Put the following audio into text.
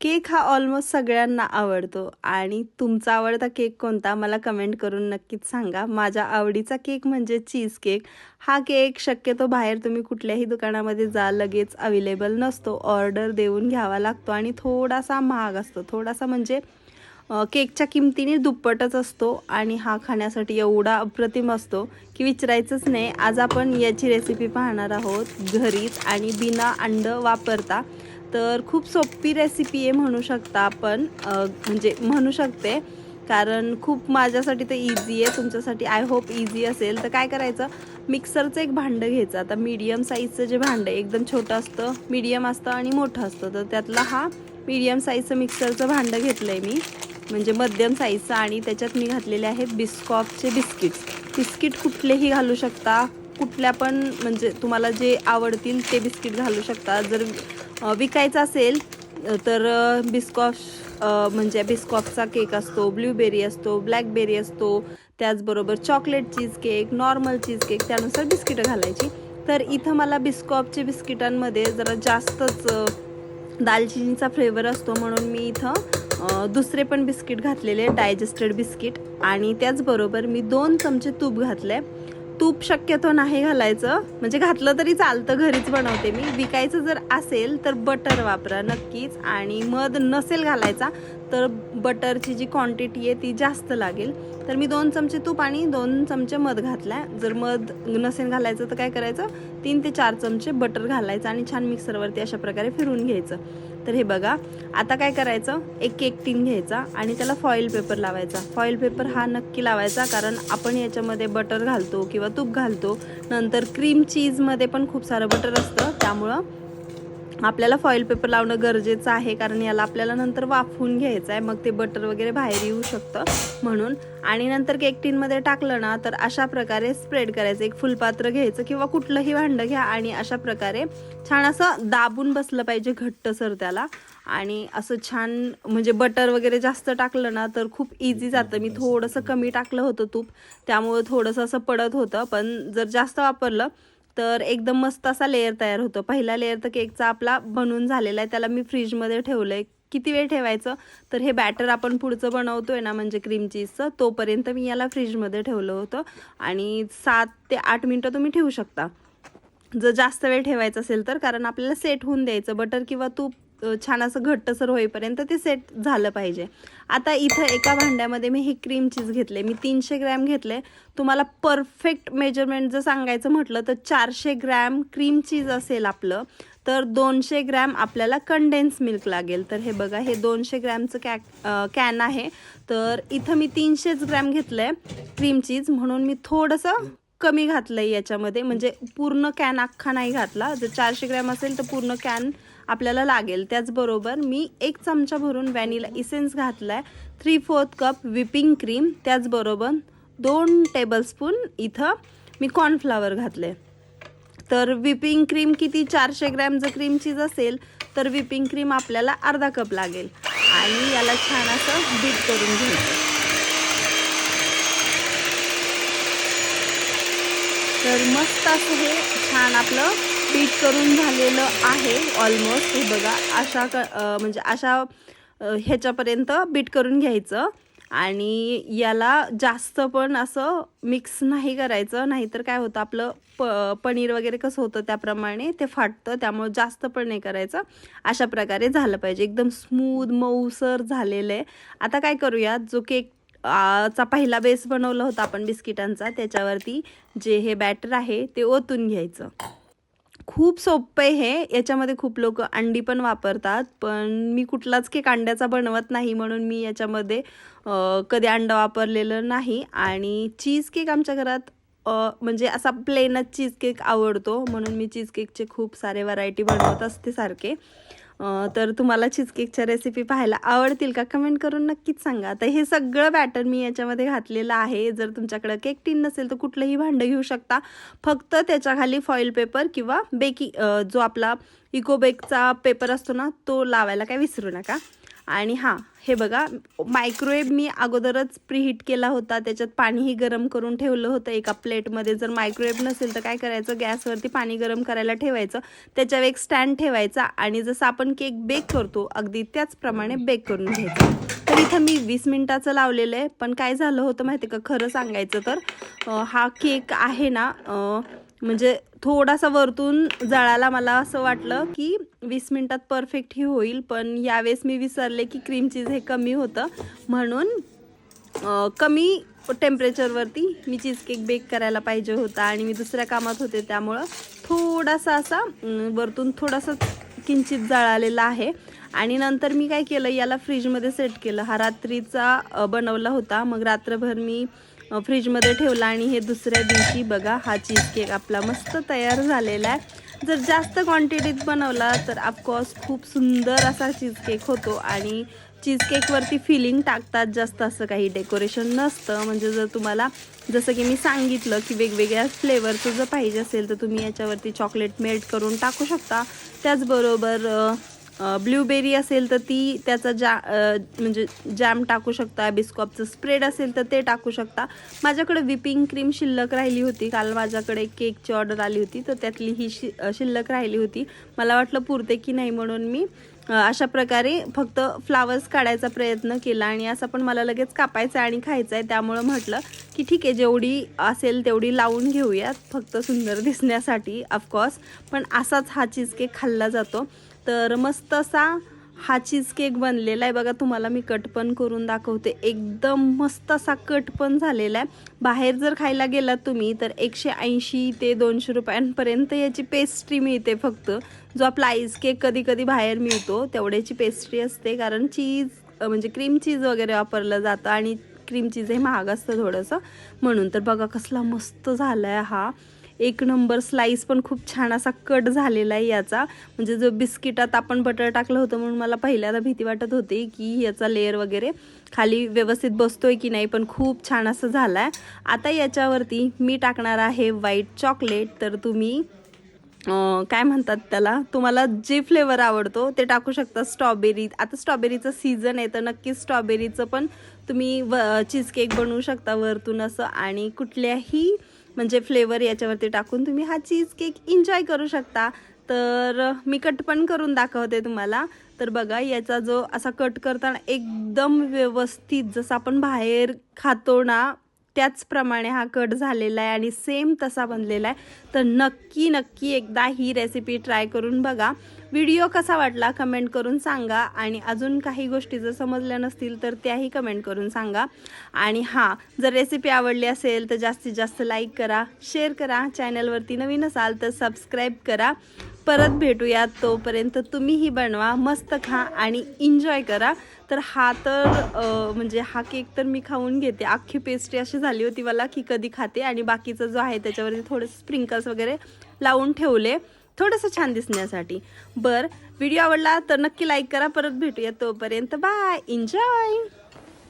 Cake हा almost सगळ्यांना आवडतो. आणि तुमचा आवडता केक कोणता? मला कमेंट करून नक्कीच सांगा. माझ्या आवडीचा केक म्हणजे चीज केक हा केक शक्यतो बाहेर तुम्ही कुठल्याही दुकानामध्ये जा लगेच अवेलेबल नसतो. ऑर्डर देऊन घ्यावा लागतो आणि थोडासा महाग असतो. थोडासा म्हणजे केकच्या किमतीने दुप्पटच असतो आणि हा खाण्यासाठी एवढा अप्रतिम असतो की विचारायचंच नाही. आज आपण याची रेसिपी पाहणार आहोत. घरीच आणि बिना अंड वापरता. तर खूप सोपी रेसिपी आहे म्हणू शकता आपण. म्हणजे म्हणू शकते. कारण खूप माझ्यासाठी तर इझी आहे तुमच्यासाठी आय होप इझी असेल. तर काय करायचं? मिक्सरचं एक भांडं घ्यायचं. आता मीडियम साईजचं जे भांडं आहे एकदम छोटं असतं मीडियम असतं आणि मोठं असतं. तर त्यातला हा मीडियम साईजचं मिक्सरचं भांडं घेतलं आहे मी. म्हणजे मध्यम साईजचं आणि त्याच्यात मी घातलेले आहेत बिस्कॉफचे बिस्किट्स बिस्किट कुठलेही घालू शकता. कुठल्या पण म्हणजे तुम्हाला जे आवडतील ते बिस्किट घालू शकता. जर विकायचं असेल तर बिस्कॉश बिस्कॉफ म्हणजे बिस्कॉफचा केक असतो ब्ल्यूबेरी असतो ब्लॅकबेरी असतो त्याचबरोबर chocolate cheese cake normal cheese cake त्यानुसार बिस्किटं घालायची. तर इथं मला बिस्कॉफचे बिस्किटांमध्ये जरा जास्तच दालचिनीचा फ्लेवर असतो म्हणून मी इथं दुसरे पण बिस्किट घातलेले डायजेस्टेड बिस्किट. आणि त्याचबरोबर मी दोन चमचे तूप घातले तूप शक्यतो नाही घालायचं. म्हणजे घातलं तरी चालतं घरीच बनवते मी. विकायचं जर असेल तर बटर वापरा नक्कीच. आणि मध नसेल घालायचा तर बटरची जी क्वांटिटी आहे ती जास्त लागेल. तर मी दोन चमचे तूप आणि दोन चमचे मध घातला जर मध नसेल घालायचं तर काय करायचं? तीन ते चार चमचे बटर घालायचं आणि छान मिक्सरवरती अशा प्रकारे फिरून घ्यायचं. तर हे बघा आता काय करायचं? एक केक टिन घ्यायचा आणि त्याला फॉईल पेपर लावायचा. फॉईल पेपर हा नक्की लावायचा कारण आपण याच्यामध्ये बटर घालतो किंवा तूप घालतो. नंतर क्रीम चीजमध्ये पण खूप सारं बटर असतं. त्यामुळं आपल्याला फॉईल पेपर लावणं गरजेचं आहे कारण याला आपल्याला नंतर वाफवून घ्यायचं आहे. मग ते बटर वगैरे बाहेर येऊ शकतं म्हणून. आणि नंतर केक टीनमध्ये टाकलं ना तर अशा प्रकारे स्प्रेड करायचं. एक फुलपात्र घ्यायचं किंवा कुठलंही भांडं घ्या आणि अशा प्रकारे छान असं दाबून बसलं पाहिजे घट्टसर त्याला. आणि असं छान म्हणजे बटर वगैरे जास्त टाकलं ना तर खूप इझी जातं. मी थोडंसं कमी टाकलं होतं तूप त्यामुळं थोडंसं असं पडत होतं. पण जर जास्त वापरलं तर एकदम मस्त असा लेअर तयार होतो. पहिला लेअर तर केकचा आपला बनून झालेला आहे. त्याला मी फ्रीजमध्ये ठेवलं आहे किती वेळ ठेवायचं? तर हे बॅटर आपण पुढचं बनवतो आहे ना म्हणजे क्रीम चीजचं तोपर्यंत मी याला फ्रीजमध्ये ठेवलं होतं. आणि सात ते आठ मिनटं तुम्ही ठेवू शकता. जर जास्त वेळ ठेवायचं असेल तर कारण आपल्याला सेट होऊन द्यायचं. बटर किंवा तूप छान असं घट्टसर होईपर्यंत ते सेट झालं पाहिजे. आता इथं एका भांड्यामध्ये मी हे क्रीम चीज घेतले. मी तीनशे ग्रॅम घेतले. तुम्हाला परफेक्ट मेजरमेंट जर सांगायचं म्हटलं तर चारशे ग्रॅम क्रीम चीज असेल आपलं तर दोनशे ग्रॅम आपल्याला कंडेन्स मिल्क लागेल. तर हे बघा हे दोनशे ग्रॅमचं कॅ कॅन आहे. तर इथं मी तीनशेच ग्रॅम घेतलं आहे क्रीम चीज म्हणून मी थोडंसं कमी घातलं आहे याच्यामध्ये. म्हणजे पूर्ण कॅन अख्खा नाही घातला. जर चारशे ग्रॅम असेल तर पूर्ण कॅन आपल्याला लागेल. त्याचबरोबर मी एक चमचा भरून व्हॅनिला इसेन्स घातलाय. Three fourth cup whipping cream त्याचबरोबर दोन टेबलस्पून इथं मी कॉर्नफ्लावर घातले तर व्हिपिंग क्रीम किती? चारशे ग्रॅम जर क्रीम चीज असेल तर व्हिपिंग क्रीम आपल्याला अर्धा कप लागेल. आणि याला छान असं बीट करून घ्यायचं तर मस्त असं हे छान आपलं बीट करून झालेलं आहे ऑलमोस्ट हे बघा अशा क म्हणजे अशा ह्याच्यापर्यंत बीट करून घ्यायचं. आणि याला जास्त पण असं मिक्स नाही करायचं. नाहीतर काय होतं आपलं प पनीर वगैरे कसं होतं त्याप्रमाणे ते फाटतं त्यामुळे जास्त पण नाही करायचं. अशा प्रकारे झालं पाहिजे. एकदम स्मूद मऊसर झालेलं आहे. आता काय करूयात जो केक चा पहिला बेस बनवला होता आपण बिस्किटांचा त्याच्यावरती जे हे बॅटर आहे ते ओतून घ्यायचं. खूप सोपं आहे हे. याच्यामध्ये खूप लोक अंडी पण वापरतात पण मी कुठलाच केक अंड्याचा बनवत नाही म्हणून मी याच्यामध्ये कधी अंडं वापरलेलं नाही. आणि चीज केक आमच्या घरात म्हणजे असा प्लेनच चीज केक आवडतो म्हणून मी चीज केकचे खूप सारे व्हरायटी बनवत असते सारखे. तर तुम्हाला चीजकेकच्या रेसिपी पाहायला आवडतील का? कमेंट करून नक्कीच सांगा. तर हे सगळं बॅटर मी याच्यामध्ये घातलेलं आहे. जर तुमच्याकडं केक टीन नसेल तर कुठलंही भांडं घेऊ शकता. फक्त त्याच्याखाली फॉईल पेपर किंवा बेकिंग जो आपला इकोबेकचा पेपर असतो ना तो लावायला काय विसरू नका. आणि हां हे बघा मायक्रोवेव्ह मी अगोदरच प्रीहीट केला होता. त्याच्यात पाणीही गरम करून ठेवलं होतं एका प्लेटमध्ये जर मायक्रोवेव्ह नसेल तर काय करायचं? गॅसवरती पाणी गरम करायला ठेवायचं. त्याच्यावर एक स्टँड ठेवायचा आणि जसं आपण केक बेक करतो अगदी त्याचप्रमाणे बेक करून घ्यायचं. तर इथं मी वीस मिनटाचं लावलेलं आहे. पण काय झालं होतं माहिती का? खरं सांगायचं तर हा केक आहे ना म्हणजे थोडासा वरतून जळाला मला असं वाटलं की वीस मिनटात परफेक्ट ही होईल पण यावेळेस मी विसरले की क्रीम चीज हे कमी होतं. म्हणून कमी टेम्परेचरवरती मी चीज केक बेक करायला पाहिजे होता आणि मी दुसऱ्या कामात होते त्यामुळं थोडासा असा वरतून थोडासा किंचित जळालेला आहे. आणि नंतर मी काय केलं याला फ्रीजमध्ये सेट केलं. हा रात्रीचा बनवला होता. मग रात्रभर मी फ्रीजमध्ये ठेवला आणि हे दुसऱ्या दिवशी बघा हा चीज केक आपला मस्त तयार झालेला आहे. जर जास्त क्वांटिटीत बनवला तर ऑफकोर्स खूप सुंदर असा चीज केक होतो आणि चीज केकवरती फिलिंग टाकतात जास्त असं काही डेकोरेशन नसतं. म्हणजे जर तुम्हाला जसं की मी सांगितलं की वेगवेगळ्या फ्लेवरचं जर पाहिजे असेल तर तुम्ही याच्यावरती चॉकलेट मेल्ट करून टाकू शकता. त्याचबरोबर ब्ल्यूबेरी असेल तर ती त्याचा जा म्हणजे जॅम टाकू शकता बिस्कॉपचं स्प्रेड असेल तर ते टाकू शकता. माझ्याकडे विपिंग क्रीम शिल्लक राहिली होती. काल माझ्याकडे केकची ऑर्डर आली होती तर त्यातली ही शि शिल्लक राहिली होती. मला वाटलं पुरते की नाही म्हणून मी अशा प्रकारे फक्त फ्लावर्स काढायचा प्रयत्न केला आणि असं पण मला लगेच कापायचं आहे आणि खायचं आहे त्यामुळं म्हटलं की ठीक आहे जेवढी असेल तेवढी लावून घेऊयात. फक्त सुंदर दिसण्यासाठी ऑफकोर्स पण असाच हा चीज केक खाल्ला जातो. तर मस्त असा हा चीज केक बनलेला आहे. बघा तुम्हाला मी कट पण करून दाखवते. एकदम मस्त असा कट पण झालेला आहे. बाहेर जर खायला गेलात तुम्ही तर एकशे ऐंशी ते दोनशे रुपयांपर्यंत याची पेस्ट्री मिळते फक्त. जो आपला आईस केक कधी कधी बाहेर मिळतो तेवढ्याची पेस्ट्री असते. कारण चीज म्हणजे क्रीम चीज वगैरे वापरलं जातं आणि क्रीम चीज हे महाग असतं थोडंसं. म्हणून तर बघा कसला मस्त झाला आहे हा. एक नंबर स्लाईस पण खूप छान असा कट झालेला आहे याचा. म्हणजे जो बिस्किटात आपण बटर टाकलं होतं म्हणून मला पहिल्यांदा भीती वाटत होती की याचा लेअर वगैरे खाली व्यवस्थित बसतोय की नाही पण खूप छान असं झालं आहे आता याच्यावरती मी टाकणार आहे व्हाईट चॉकलेट तर तुम्ही काय म्हणतात त्याला? तुम्हाला जे फ्लेवर आवडतो ते टाकू शकता स्ट्रॉबेरी आता स्ट्रॉबेरीचं सीझन आहे तर नक्कीच स्ट्रॉबेरीचं पण तुम्ही व चीज केक बनवू शकता वरतून असं. आणि कुठल्याही म्हणजे फ्लेवर याच्यावरती टाकून तुम्ही हा चीज केक एन्जॉय करू शकता. तर मी कट पण करून दाखवते तुम्हाला. तर बघा याचा जो असा कट करताना एकदम व्यवस्थित जसं आपण बाहेर खातो ना त्याचप्रमाणे हा कट झालेला आहे आणि सेम तसा बनलेला आहे. तर नक्की नक्की एकदा ही रेसिपी ट्राय करून बघा. व्हिडिओ कसा वाटला कमेंट करून सांगा आणि अजून काही गोष्टी जर समजल्या नसतील तर त्याही कमेंट करून सांगा. आणि हां जर रेसिपी आवडली असेल तर जास्तीत जास्त लाईक करा शेअर करा चॅनलवरती नवीन असाल तर सबस्क्राईब करा. परत भेटूयात तोपर्यंत तुम्हीही बनवा मस्त खा आणि एन्जॉय करा. तर हा तर म्हणजे हा केक तर मी खाऊन घेते. अख्खी पेस्ट्री अशी झाली होती मला की कधी खाते आणि बाकीचा जो आहे त्याच्यावरती थोडं स्प्रिंकल्स वगैरे लावून ठेवले. थोडंसं छान दिसण्यासाठी. बरं व्हिडिओ आवडला तर नक्की लाईक करा. परत भेटूया तोपर्यंत. Bye enjoy